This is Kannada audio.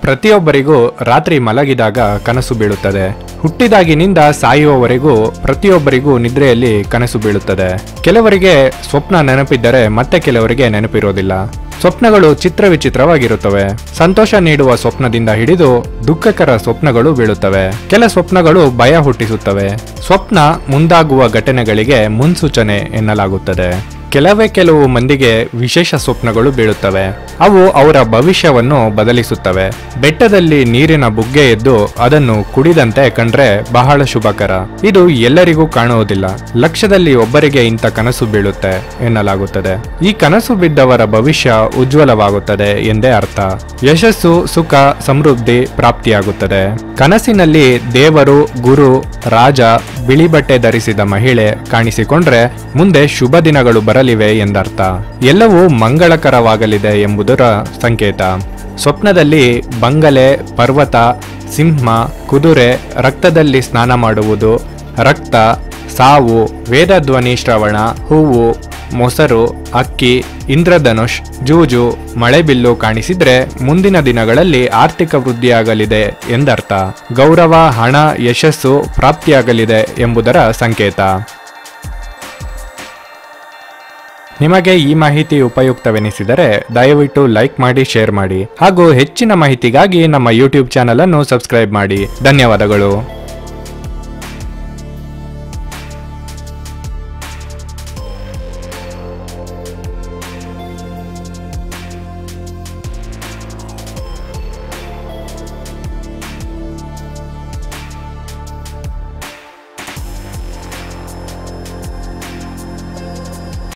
ಪ್ರತಿಯೊಬ್ಬರಿಗೂ ರಾತ್ರಿ ಮಲಗಿದಾಗ ಕನಸು ಬೀಳುತ್ತದೆ. ಹುಟ್ಟಿದಾಗಿನಿಂದ ಸಾಯುವವರೆಗೂ ಪ್ರತಿಯೊಬ್ಬರಿಗೂ ನಿದ್ರೆಯಲ್ಲಿ ಕನಸು ಬೀಳುತ್ತದೆ. ಕೆಲವರಿಗೆ ಸ್ವಪ್ನ ನೆನಪಿದ್ದರೆ ಮತ್ತೆ ಕೆಲವರಿಗೆ ನೆನಪಿರೋದಿಲ್ಲ. ಸ್ವಪ್ನಗಳು ಚಿತ್ರ ವಿಚಿತ್ರವಾಗಿರುತ್ತವೆ ಸಂತೋಷ ನೀಡುವ ಸ್ವಪ್ನದಿಂದ ಹಿಡಿದು ದುಃಖಕರ ಸ್ವಪ್ನಗಳು ಬೀಳುತ್ತವೆ. ಕೆಲ ಸ್ವಪ್ನಗಳು ಭಯ ಹುಟ್ಟಿಸುತ್ತವೆ. ಸ್ವಪ್ನ ಮುಂದಾಗುವ ಘಟನೆಗಳಿಗೆ ಮುನ್ಸೂಚನೆ ಎನ್ನಲಾಗುತ್ತದೆ. ಕೆಲವೇ ಕೆಲವು ಮಂದಿಗೆ ವಿಶೇಷ ಸ್ವಪ್ನಗಳು ಬೀಳುತ್ತವೆ. ಅವು ಅವರ ಭವಿಷ್ಯವನ್ನು ಬದಲಿಸುತ್ತವೆ. ಬೆಟ್ಟದಲ್ಲಿ ನೀರಿನ ಬುಗ್ಗೆ ಎದ್ದು ಅದನ್ನು ಕುಡಿದಂತೆ ಕಂಡ್ರೆ ಬಹಳ ಶುಭಕರ. ಇದು ಎಲ್ಲರಿಗೂ ಕಾಣುವುದಿಲ್ಲ. ಲಕ್ಷದಲ್ಲಿ ಒಬ್ಬರಿಗೆ ಇಂಥ ಕನಸು ಬೀಳುತ್ತೆ ಎನ್ನಲಾಗುತ್ತದೆ. ಈ ಕನಸು ಬಿದ್ದವರ ಭವಿಷ್ಯ ಉಜ್ವಲವಾಗುತ್ತದೆ ಎಂದೇ ಅರ್ಥ. ಯಶಸ್ಸು, ಸುಖ, ಸಮೃದ್ಧಿ ಪ್ರಾಪ್ತಿಯಾಗುತ್ತದೆ. ಕನಸಿನಲ್ಲಿ ದೇವರು, ಗುರು, ರಾಜ ಬಿಳಿ ಬಟ್ಟೆ ಧರಿಸಿದ ಮಹಿಳೆ ಕಾಣಿಸಿಕೊಂಡ್ರೆ ಮುಂದೆ ಶುಭ ದಿನಗಳು ಬರಲಿವೆ ಎಂದರ್ಥ. ಎಲ್ಲವೂ ಮಂಗಳಕರವಾಗಲಿದೆ ಎಂಬುದರ ಸಂಕೇತ. ಸ್ವಪ್ನದಲ್ಲಿ ಬಂಗಲೆ, ಪರ್ವತ, ಸಿಂಹ, ಕುದುರೆ, ರಕ್ತದಲ್ಲಿ ಸ್ನಾನ ಮಾಡುವುದು, ರಕ್ತ, ಸಾವು, ವೇದಧ್ವನಿ ಶ್ರವಣ, ಹೂವು ಮೊಸರು, ಅಕ್ಕಿ, ಇಂದ್ರಧನುಷ್, ಜೂಜು ಮಳೆಬಿಲ್ಲು ಕಾಣಿಸಿದ್ರೆ ಮುಂದಿನ ದಿನಗಳಲ್ಲಿ ಆರ್ಥಿಕ ವೃದ್ಧಿಯಾಗಲಿದೆ ಎಂದರ್ಥ. ಗೌರವ, ಹಣ, ಯಶಸ್ಸು ಪ್ರಾಪ್ತಿಯಾಗಲಿದೆ ಎಂಬುದರ ಸಂಕೇತ. ನಿಮಗೆ ಈ ಮಾಹಿತಿ ಉಪಯುಕ್ತವೆನಿಸಿದರೆ ದಯವಿಟ್ಟು ಲೈಕ್ ಮಾಡಿ, ಶೇರ್ ಮಾಡಿ ಹಾಗೂ ಹೆಚ್ಚಿನ ಮಾಹಿತಿಗಾಗಿ ನಮ್ಮ ಯೂಟ್ಯೂಬ್ ಚಾನಲ್ ಅನ್ನು ಸಬ್ಸ್ಕ್ರೈಬ್ ಮಾಡಿ. ಧನ್ಯವಾದಗಳು.